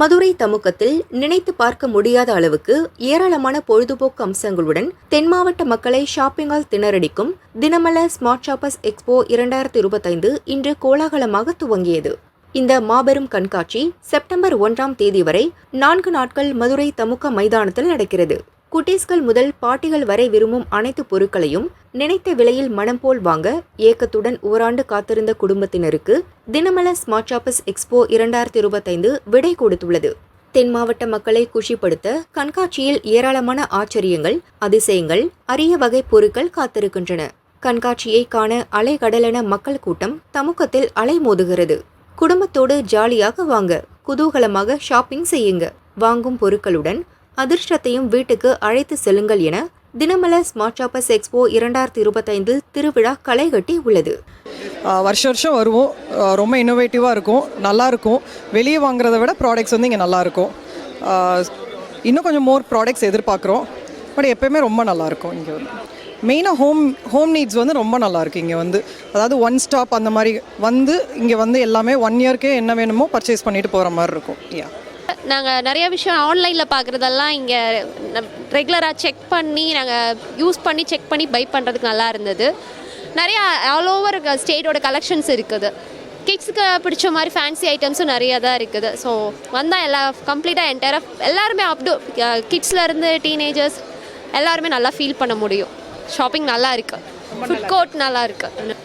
மதுரை தமுக்கத்தில் நினைத்து பார்க்க முடியாத அளவுக்கு ஏராளமான பொழுதுபோக்கு அம்சங்களுடன் தென் மாவட்ட மக்களை ஷாப்பிங்கால் திணறடிக்கும் தினமல ஸ்மார்ட் ஷாப்பர்ஸ் எக்ஸ்போ இரண்டாயிரத்தி இருபத்தைந்து இன்று கோலாகலமாக துவங்கியது. இந்த மாபெரும் கண்காட்சி செப்டம்பர் ஒன்றாம் தேதி வரை நான்கு நாட்கள் மதுரை தமுக்க மைதானத்தில் நடக்கிறது. குட்டீஸ்கள் முதல் பாட்டிகள் வரை விரும்பும் அனைத்து பொருட்களையும் நினைத்த விலையில் மனம் போல் வாங்க ஏக்கத்துடன் ஓராண்டு காத்திருந்த குடும்பத்தினருக்கு தினமல ஸ்மார்ட் ஷாப்பர்ஸ் எக்ஸ்போ இரண்டாயிரத்தி இருபத்தைந்து விடை கொடுத்துள்ளது. தென் மாவட்ட மக்களை குஷிப்படுத்த கண்காட்சியில் ஏராளமான ஆச்சரியங்கள் அதிசயங்கள் அரிய வகை பொருட்கள் காத்திருக்கின்றன. கண்காட்சியை காண அலைகடலென மக்கள் கூட்டம் தமுக்கத்தில் அலைமோதுகிறது குடும்பத்தோடு ஜாலியாக வாங்க குதூகலமாக ஷாப்பிங் செய்யுங்க. வாங்கும் பொருட்களுடன் அதிர்ஷ்டத்தையும் வீட்டுக்கு அழைத்து செல்லுங்கள் என தினமல ஸ்மார்ட் ஷாப்பர்ஸ் எக்ஸ்போ இரண்டாயிரத்தி இருபத்தைந்து திருவிழா களைகட்டி உள்ளது. வருஷம் வருஷம் வருவோம். ரொம்ப இன்னோவேட்டிவாக இருக்கும். நல்லாயிருக்கும் வெளியே வாங்குறத விட ப்ராடக்ட்ஸ் வந்து இங்கே நல்லாயிருக்கும் இன்னும் கொஞ்சம் மோர் ப்ராடக்ட்ஸ் எதிர்பார்க்குறோம். பட் எப்போயுமே ரொம்ப நல்லாயிருக்கும் இங்கே வந்து. மெயினாக ஹோம் ஹோம் நீட்ஸ் வந்து ரொம்ப நல்லாயிருக்கு இங்கே வந்து. அதாவது ஒன் ஸ்டாப் அந்த மாதிரி வந்து இங்கே வந்து எல்லாமே ஒன் இயர்க்கே என்ன வேணுமோ பர்ச்சேஸ் பண்ணிட்டு போகிற மாதிரி இருக்கும். யா நாங்கள் நிறைய விஷயம் ஆன்லைனில் பார்க்குறதெல்லாம் இங்கே ரெகுலராக செக் பண்ணி நாங்கள் யூஸ் பண்ணி செக் பண்ணி பை பண்ணுறதுக்கு நல்லா இருந்தது. நிறையா ஆல் ஓவர் ஸ்டேட்டோட கலெக்ஷன்ஸ் இருக்குது. கிட்ஸுக்கு பிடிச்ச மாதிரி ஃபேன்சி ஐட்டம்ஸும் நிறைய தான் இருக்குது. ஸோ வந்தால் எல்லா கம்ப்ளீட்டாக என்டையராக எல்லாருமே அப் டு கிட்ஸ்லேருந்து டீனேஜர்ஸ் எல்லாருமே நல்லா ஃபீல் பண்ண முடியும். ஷாப்பிங் நல்லா இருக்குது ஃபுட் கோர்ட் நல்லா இருக்குது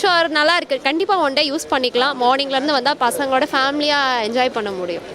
ஷோர் நல்லா இருக்குது கண்டிப்பாக ஒன் டே யூஸ் பண்ணிக்கலாம். மார்னிங்லேருந்து வந்தால் பசங்களோட ஃபேமிலியாக என்ஜாய் பண்ண முடியும்.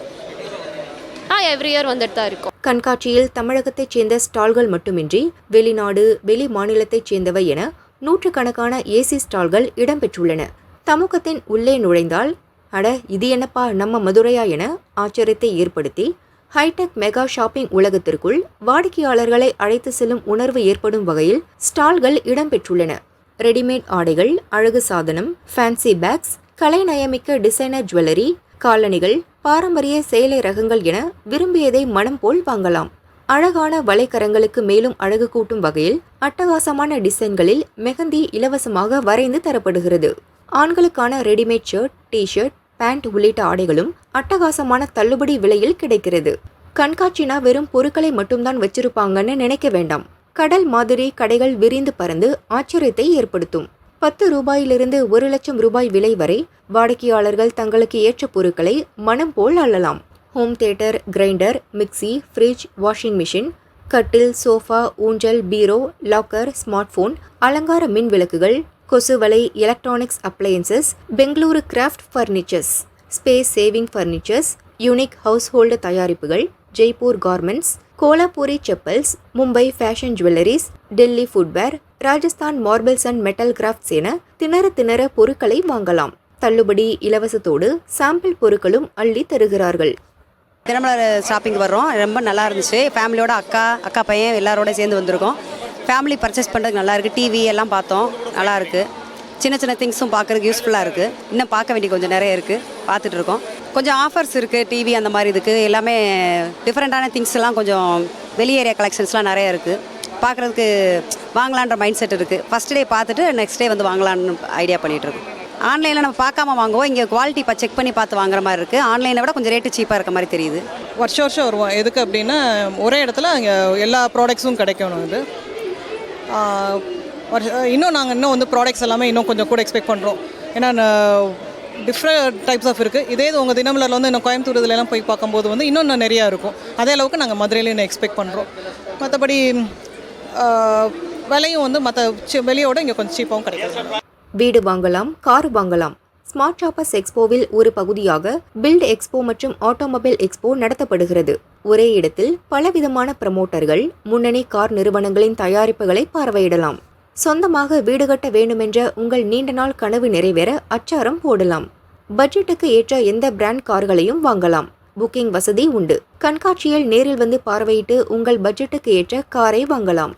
எவ்ரி இயர் வந்துட்டு தான் இருக்கும். கண்காட்சியில் தமிழகத்தைச் சேர்ந்த ஸ்டால்கள் மட்டுமின்றி வெளிநாடு வெளி மாநிலத்தைச் சேர்ந்தவை என நூற்றுக்கணக்கான ஏசி ஸ்டால்கள் இடம்பெற்றுள்ளன. தமுகத்தின் உள்ளே நுழைந்தால் அட இது என்னப்பா நம்ம மதுரையா என ஆச்சரியத்தை ஏற்படுத்தி ஹைடெக் மெகா ஷாப்பிங் உலகத்திற்குள் வாடிக்கையாளர்களை அழைத்து செல்லும் உணர்வு ஏற்படும் வகையில் ஸ்டால்கள் இடம்பெற்றுள்ளன. ரெடிமேட் ஆடைகள் அழகு சாதனம் ஃபேன்சி பேக்ஸ் கலைநயமிக்க டிசைனர் ஜுவல்லரி காலணிகள் பாரம்பரிய சேலை ரகங்கள் என விரும்பியதை மனம் போல் வாங்கலாம். அழகான வலைக்கரங்களுக்கு மேலும் அழகு கூட்டும் வகையில் அட்டகாசமான டிசைன்களில் மெஹந்தி இலவசமாக வரைந்து தரப்படுகிறது. ஆண்களுக்கான readymade shirt T shirt pant உள்ளிட்ட ஆடைகளும் அட்டகாசமான தள்ளுபடி விலையில் கிடைக்கிறது. கண்காட்சினா வெறும் பொருட்களை மட்டும்தான் வச்சிருப்பாங்கன்னு நினைக்க வேண்டாம். கடல் மாதிரி கடைகள் விரிந்து பறந்து ஆச்சரியத்தை ஏற்படுத்தும். பத்து ரூபாயிலிருந்து ஒரு லட்சம் ரூபாய் விலை வரை வாடிக்கையாளர்கள் தங்களுக்கு ஏற்ற பொருட்களை மனம் போல் அள்ளலாம். Home theatre grinder mixie fridge washing machine கட்டில் சோஃபா ஊஞ்சல் பீரோ லாக்கர் ஸ்மார்ட் ஃபோன் அலங்கார மின் விளக்குகள் கொசுவலை electronics appliances Bengaluru craft furnitures space saving furnitures unique household தயாரிப்புகள் Jaipur garments Kolhapuri chappals Mumbai fashion jewelleries Delhi footwear Rajasthan marbles and metal crafts என திணற திணற பொருட்களை வாங்கலாம். தள்ளுபடி இலவசத்தோடு சாம்பிள் பொருட்களும் அள்ளி தருகிறார்கள். தினமலர் ஷாப்பிங் வர்றோம். ரொம்ப நல்லா இருந்துச்சு. ஃபேமிலியோட அக்கா அக்கா பையன் எல்லாரோட சேர்ந்து வந்திருக்கோம். ஃபேமிலி பர்ச்சேஸ் பண்ணுறதுக்கு நல்லா இருக்குது டிவி எல்லாம் பார்த்தோம். நல்லா இருக்குது சின்ன சின்ன திங்ஸும் பார்க்குறதுக்கு யூஸ்ஃபுல்லாக இருக்குது இன்னும் பார்க்க வேண்டிய கொஞ்சம் நிறைய இருக்குது பார்த்துட்டு இருக்கோம். கொஞ்சம் ஆஃபர்ஸ் இருக்குது டிவி அந்த மாதிரி இதுக்கு. எல்லாமே டிஃப்ரெண்ட்டான திங்ஸ்லாம் கொஞ்சம் வெளி ஏரியா கலெக்ஷன்ஸ்லாம் நிறைய இருக்குது பார்க்குறதுக்கு வாங்கலான்ற மைண்ட் செட் இருக்குது ஃபஸ்ட் டே பார்த்துட்டு நெக்ஸ்ட் டே வந்து வாங்கலான்னு ஐடியா பண்ணிகிட்டு இருக்கோம். ஆன்லைனில் நம்ம பார்க்காம வாங்குவோம். இங்கே குவாலிட்டி இப்போ செக் பண்ணி பார்த்து வாங்குற மாதிரி இருக்குது ஆன்லைனை விட கொஞ்சம் ரேட்டு சீப்பாக இருக்க மாதிரி தெரியுது. வருஷம் வருஷம் வருவோம். எதுக்கு அப்படின்னா ஒரே இடத்துல இங்கே எல்லா ப்ராடக்ட்ஸும் கிடைக்கணும் இது. இன்னும் நாங்கள் இன்னும் வந்து ப்ராடக்ட்ஸ் எல்லாமே இன்னும் கொஞ்சம் கூட எக்ஸ்பெக்ட் பண்ணுறோம் ஏன்னா டிஃப்ரெண்ட் டைப்ஸ் ஆஃப் இருக்குது இதே இது உங்கள் தினமலரில் வந்து இன்னும் கோயம்புத்தூர் இதிலலாம் போய் பார்க்கும்போது வந்து இன்னும் இன்னும் நிறையா இருக்கும். அதே அளவுக்கு நாங்கள் மதுரையில இன்னும் எக்ஸ்பெக்ட் பண்ணுறோம் மற்றபடி விலையும் வந்து மற்ற வெளியோட இங்கே கொஞ்சம் சீப்பாகவும் கிடைக்கும். வீடு வாங்கலாம் கார் வாங்கலாம். ஸ்மார்ட் ஷாப்பர்ஸ் எக்ஸ்போவில் ஒரு பகுதியாக பில்ட் எக்ஸ்போ மற்றும் ஆட்டோமொபைல் எக்ஸ்போ நடத்தப்படுகிறது. ஒரே இடத்தில் பலவிதமான பிரமோட்டர்கள் முன்னணி கார் நிறுவனங்களின் தயாரிப்புகளை பார்வையிடலாம். சொந்தமாக வீடு கட்ட வேண்டுமென்ற உங்கள் நீண்ட நாள் கனவு நிறைவேற அச்சாரம் போடலாம். பட்ஜெட்டுக்கு ஏற்ற எந்த பிராண்ட் கார்களையும் வாங்கலாம். புக்கிங் வசதி உண்டு. கண்காட்சியில் நேரில் வந்து பார்வையிட்டு உங்கள் பட்ஜெட்டுக்கு ஏற்ற காரை வாங்கலாம்.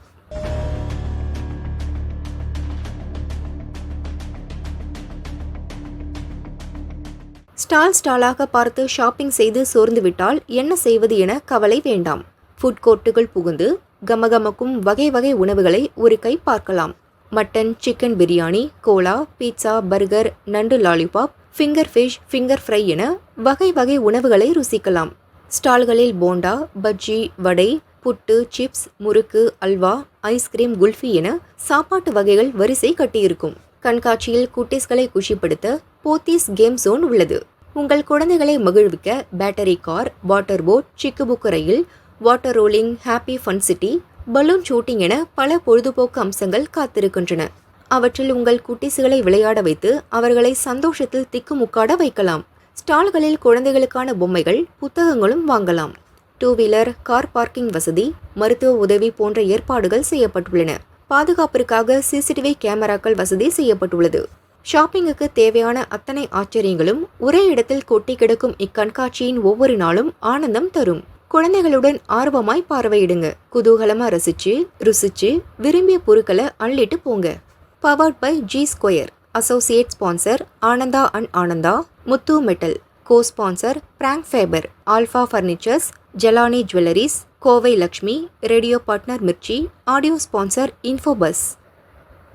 ஸ்டால் ஸ்டாலாக பார்த்து ஷாப்பிங் செய்து சோர்ந்துவிட்டால் என்ன செய்வது என கவலை வேண்டாம். ஃபுட் கோர்ட்டுகள் புகுந்து கமகமக்கும் வகை வகை உணவுகளை ஒரு கை பார்க்கலாம். Mutton chicken biryani Cola pizza burger நண்டு lollipop finger fish finger fry என வகை வகை உணவுகளை ருசிக்கலாம். ஸ்டால்களில் bonda bajji vada puttu chips murukku halwa ice cream kulfi என சாப்பாட்டு வகைகள் வரிசை கட்டியிருக்கும். கண்காட்சியில் குட்டீஸ்களை குஷிப்படுத்த போத்தீஸ் கேம் ஜோன் உள்ளது. உங்கள் குழந்தைகளை மகிழ்விக்க பேட்டரி கார் வாட்டர் போட் சிக்கு புக்கு ரயில் water rolling happy fun city balloon shooting என பல பொழுதுபோக்கு அம்சங்கள் காத்திருக்கின்றன. அவற்றில் உங்கள் குட்டீசுகளை விளையாட வைத்து அவர்களை சந்தோஷத்தில் திக்குமுக்காட வைக்கலாம். ஸ்டால்களில் குழந்தைகளுக்கான பொம்மைகள் புத்தகங்களும் வாங்கலாம். டூ வீலர் கார் பார்க்கிங் வசதி மருத்துவ உதவி போன்ற ஏற்பாடுகள் செய்யப்பட்டுள்ளன. பாதுகாப்பிற்காக சிசிடிவி கேமராக்கள் வசதி செய்யப்பட்டுள்ளது. ஷாப்பிங்குக்கு தேவையான அத்தனை ஆச்சரியங்களும் ஒரே இடத்தில் கொட்டி கிடக்கும் இக்கண்காட்சியின் ஒவ்வொரு நாளும் ஆனந்தம் தரும். குழந்தைகளுடன் ஆர்வமாய் பார்வையிடுங்க. குதூகலமாக ரசிச்சு ருசிச்சு விரும்பிய பொருட்களை அள்ளிட்டு போங்க. Powered by G square associate sponsor Ananda and Ananda Muthu metal. Co sponsor Franke Faber Alpha furnitures Jalani jewelleries Kovai Lakshmi radio partner Mirchi audio sponsor Infobus